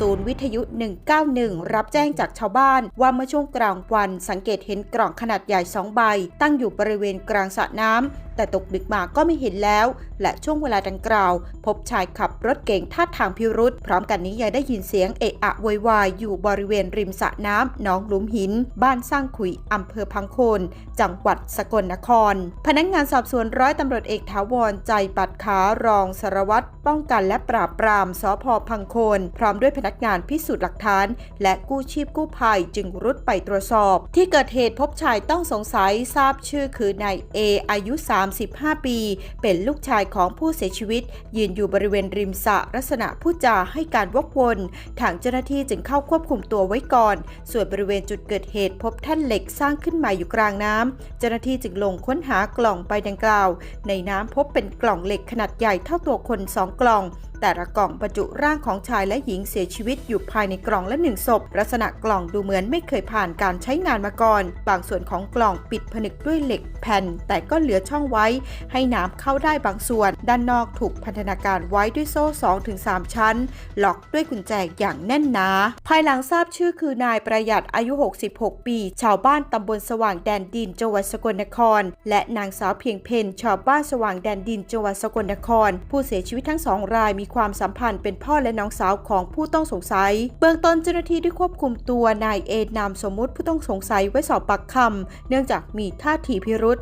ศูนย์วิทยุ 191 รับแจ้งจากชาวบ้าน ว่าเมื่อช่วงกลางวันสังเกตเห็นกล่องขนาดใหญ่ 2 ใบ ตั้งอยู่บริเวณกลางสระน้ำ แต่ตกดึกมาก็ไม่เห็นแล้ว และช่วงเวลาดังกล่าว พบชายขับรถเก๋งท่าทางพิรุษพร้อมกันนี้ยังได้ยินเสียงเอะอะโวยวายอยู่บริเวณริมสระน้ำหนองหลุมหิน บ้านสร้างขุยอำเภอพังโคน จังหวัดสกลนคร พนักงานสอบสวนร้อยตำรวจเอกถาวรใจปัดขารองสารวัตรป้องกันและปราบปรามสพพังโคน พร้อมด้วยพนักงานพิสูจน์หลักฐาน และกู้ชีพกู้ภัยจึงรุดไปตรวจสอบ ที่เกิดเหตุพบชายต้องสงสัยทราบชื่อคือนายเออายุ 35 ปี เป็นลูกชายของผู้เสียชีวิต ยืนอยู่บริเวณริมสระลักษณะพูดจาให้การวกวนทางเจ้าหน้าที่จึงเข้าควบคุมตัวไว้ก่อน ส่วนบริเวณจุดเกิดเหตุพบแท่นเหล็กสร้างขึ้นมาอยู่กลางน้ำเจ้าหน้าที่จึงลงค้นหากล่องใบดังกล่าว ในน้ำพบเป็นกล่องเหล็กขนาดใหญ่เท่าตัวคนสองกล่อง แต่ละกล่องบรรจุร่างของชายและหญิงเสียชีวิตอยู่ภายในกล่องละหนึ่งศพ ลักษณะกล่องดูเหมือนไม่เคยผ่านการใช้งานมาก่อน บางส่วนของกล่องปิดผนึกด้วยเหล็กแผ่น แต่ก็เหลือช่องไว้ ให้น้ำเข้าได้บางส่วน ด้านนอกถูกพันธนาการไว้ด้วยโซ่ 2-3 ชั้น ล็อกด้วยกุญแจอย่างแน่นหนา ภายหลังทราบชื่อคือนายประหยัดอายุ 66 ปี ชาวบ้านตำบลสว่างแดนดินจังหวัดสกลนคร และนางสาวเพียงเพนชาวบ้านสว่างแดนดินจังหวัดสกลนคร ผู้เสียชีวิตทั้งสองรายมีความสัมพันธ์เป็นพ่อและน้องสาวของผู้ต้องสงสัย เบื้องต้นเจ้าหน้าที่ได้ควบคุมตัวนายเอนามสมมุติผู้ต้องสงสัยไว้สอบปากคำเนื่องจากมีท่าทีพิรุษ